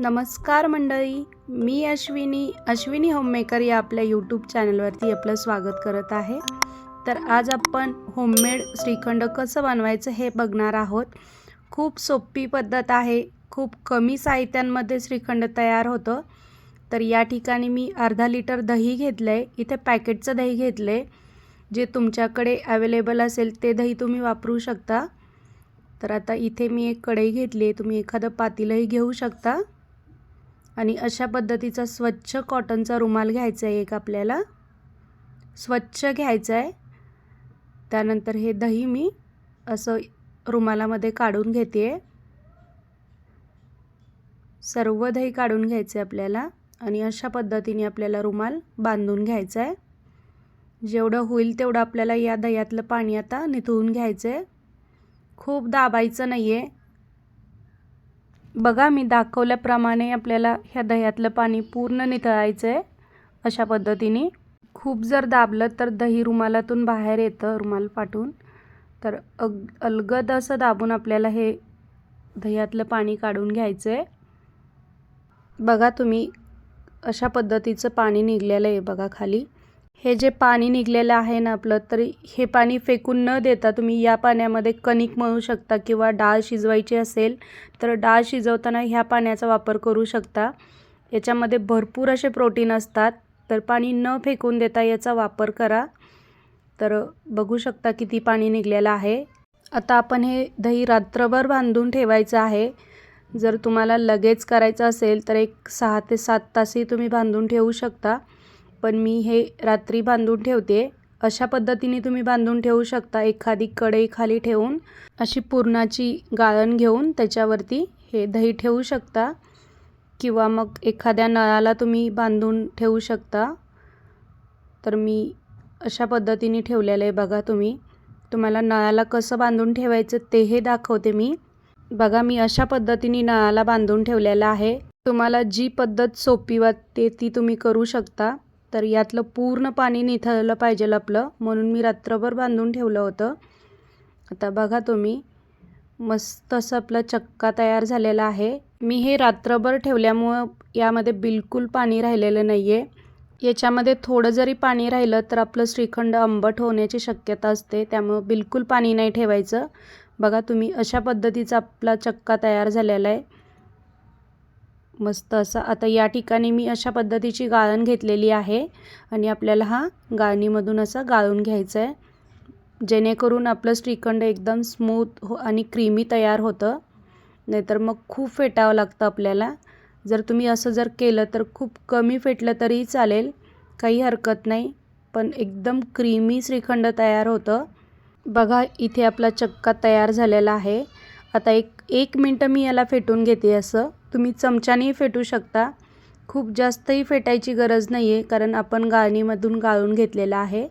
नमस्कार मंडळी मी अश्विनी अश्विनी होममेकर या आपल्या यूट्यूब चॅनलवरती आपलं स्वागत करत आहे. तर आज आपण होममेड श्रीखंड कसं बनवायचं हे बघणार आहोत. खूप सोपी पद्धत आहे खूप कमी साहित्यांमध्ये श्रीखंड तयार होतं. तर या ठिकाणी मी अर्धा लिटर दही घेतलं आहे इथे पॅकेटचं दही घेतलं आहे जे तुमच्याकडे अवेलेबल असेल ते दही तुम्ही वापरू शकता. तर आता इथे मी एक कढई घेतली आहे तुम्ही एखादं पातीलही घेऊ शकता. आणि अशा पद्धतीचा स्वच्छ कॉटनचा रुमाल घ्यायचा आहे एक आपल्याला. स्वच्छ घ्यायचं आहे. त्यानंतर हे दही मी असं रुमालामध्ये काढून घेते. आहे सर्व दही काढून घ्यायचं आहे आपल्याला आणि अशा पद्धतीने आपल्याला रुमाल बांधून घ्यायचा आहे. जेवढं होईल तेवढं आपल्याला या दह्यातलं पाणी आता निथळून घ्यायचं आहे. खूप दाबायचं नाही आहे बघा मी दाखवल्याप्रमाणे आपल्याला ह्या दह्यातलं पाणी पूर्ण निथळायचं आहे अशा पद्धतीने. खूप जर दाबलं तर दही रुमालातून बाहेर येतं रुमाल पाठून तर अग अलगद असं दाबून आपल्याला हे दह्यातलं पाणी काढून घ्यायचं आहे बघा तुम्ही अशा पद्धतीचं पाणी निघलेलं आहे बघा खाली. हे जे पाणी निघलेलं आहे ना आपलं तरी हे पाणी फेकून न देता तुम्ही या पाण्यामध्ये कणिक मळू शकता किंवा डाळ शिजवायची असेल तर डाळ शिजवताना ह्या पाण्याचा वापर करू शकता. याच्यामध्ये भरपूर असे प्रोटीन असतात तर पाणी न फेकून देता याचा वापर करा. तर बघू शकता किती पाणी निघलेलं आहे. आता आपण हे दही रात्रभर बांधून ठेवायचं आहे. जर तुम्हाला लगेच करायचं असेल तर एक सहा ते सात तासही तुम्ही बांधून ठेवू शकता. पण मी हे रात्री बांधून ठेवते. अशा पद्धतीने तुम्ही बांधून ठेवू शकता एखादी कढई खाली ठेवून अशी पुरणाची गाळण घेऊन त्याच्यावरती हे दही ठेवू शकता किंवा मग एखाद्या नळाला तुम्ही बांधून ठेवू शकता. तर मी अशा पद्धतीने ठेवलेलं आहे बघा तुम्ही. तुम्हाला नळाला कसं बांधून ठेवायचं ते हे दाखवते मी. बघा मी अशा पद्धतीने नळाला बांधून ठेवलेलं आहे. तुम्हाला जी पद्धत सोपी वाटते ती तुम्ही करू शकता. तर यातलं पूर्ण पाणी निथळलं पाहिजे आपलं म्हणून मी रात्रभर बांधून ठेवलं होतं. आता बघा तुम्ही मस्त असं आपला चक्का तयार झालेला आहे. मी हे रात्रभर ठेवल्यामुळं यामध्ये बिलकुल पाणी राहिलेलं नाही आहे याच्यामध्ये थोडं जरी पाणी राहिलं तर आपलं श्रीखंड आंबट होण्याची शक्यता असते त्यामुळं बिलकुल पाणी नाही ठेवायचं. बघा तुम्ही अशा पद्धतीचा आपला चक्का तयार झालेला आहे. मस्त असा. आता या ठिकाणी मी अशा पद्धतीची गाळण घेतलेली आहे आणि आपल्याला हा गाळणीमधून असं गाळून घ्यायचं आहे. जेणेकरून आपलं श्रीखंड एकदम स्मूथ हो आणि क्रीमी तयार होतं. नाहीतर मग खूप फेटावं लागतं आपल्याला. जर तुम्ही असं जर केलं तर खूप कमी फेटलं तरीही चालेल. काही हरकत नाही. पण एकदम क्रीमी श्रीखंड तयार होतं. बघा इथे आपला चक्का तयार झालेला आहे. आता एक एक मिनटं मी याला फेटून घेते असं. तुम्ही चमच्यानेही फेटू शकता. खूप जास्तही फेटायची गरज नाही आहे कारण आपण गाळणीमधून गाळून घेतलेलं आहे.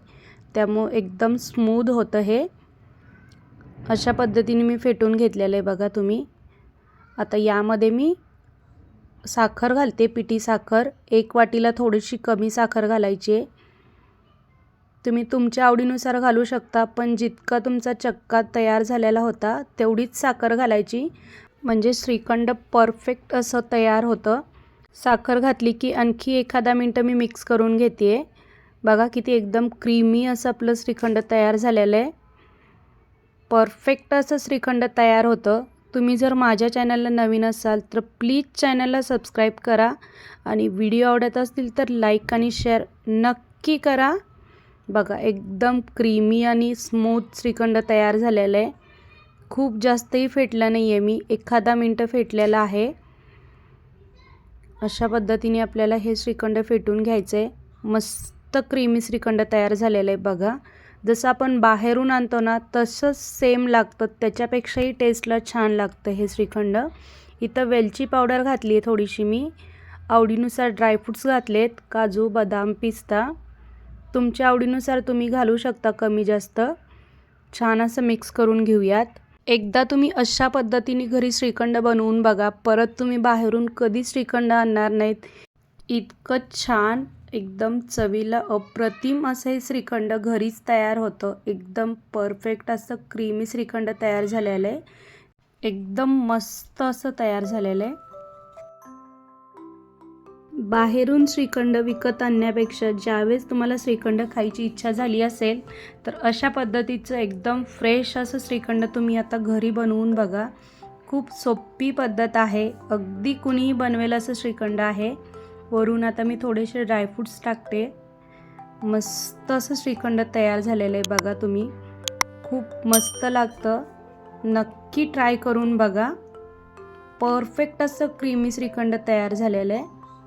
त्यामुळं एकदम स्मूद होतं हे. अशा पद्धतीने मी फेटून घेतलेलं आहे बघा तुम्ही. आता यामध्ये मी साखर घालते पिठी साखर. एक वाटीला थोडीशी कमी साखर घालायची आहे. तुम्ही तुमच्या आवडीनुसार घालू शकता पण जितका तुमचा चक्का तयार झालेला होता तेवढीच साखर घालायची. म्हणजे श्रीखंड परफेक्ट असं तयार होतं. साखर घातली की आणखी एखादा मिनटं मी मिक्स करून घेते आहे बघा किती एकदम क्रीमी असं आपलं श्रीखंड तयार झालेलं आहे. परफेक्ट असं श्रीखंड तयार होतं. तुम्ही जर माझ्या चॅनलला नवीन असाल तर प्लीज चॅनलला सबस्क्राईब करा आणि व्हिडिओ आवडत असतील तर लाईक आणि शेअर नक्की करा. बघा एकदम क्रीमी आणि स्मूथ श्रीखंड तयार झालेलं आहे. खूप जास्तही फेटलं नाही आहे मी. एखादा मिनटं फेटलेलं आहे. अशा पद्धतीने आपल्याला हे श्रीखंड फेटून घ्यायचं आहे मस्त क्रीमी श्रीखंड तयार झालेलं आहे बघा. जसं आपण बाहेरून आणतो ना तसंच सेम लागतं. त्याच्यापेक्षाही टेस्टला छान लागतं हे श्रीखंड. इथं वेलची पावडर घातली आहे थोडीशी मी. आवडीनुसार ड्रायफ्रूट्स घातलेत. काजू बदाम पिस्ता. तुमच्या आवडीनुसार तुम्ही घालू शकता कमी जास्त. छान असं मिक्स करून घेऊयात. एकदा तुम्ही अशा पद्धतीने घरी श्रीखंड बनवून बघा. परत तुम्ही बाहेरून कधी श्रीखंड आणणार नाहीत. इतकं छान एकदम चवीला अप्रतिम असं हे श्रीखंड घरीच तयार होतं. एकदम परफेक्ट असं क्रीमी श्रीखंड तयार झालेलं आहे. एकदम मस्त असं तयार झालेलं आहे. बाहेरून श्रीखंड विकत आणण्यापेक्षा ज्यावेळेस तुम्हाला श्रीखंड खायची इच्छा झाली असेल तर अशा पद्धतीचं एकदम फ्रेश असं श्रीखंड तुम्ही आता घरी बनवून बघा. खूप सोपी पद्धत आहे. अगदी कुणीही बनवेल असं श्रीखंड आहे. वरून आता मी थोडेसे ड्रायफ्रूट्स टाकते. मस्त असं श्रीखंड तयार झालेलं आहे बघा तुम्ही. खूप मस्त लागतं. नक्की ट्राय करून बघा. परफेक्ट असं क्रीमी श्रीखंड तयार झालेलं आहे.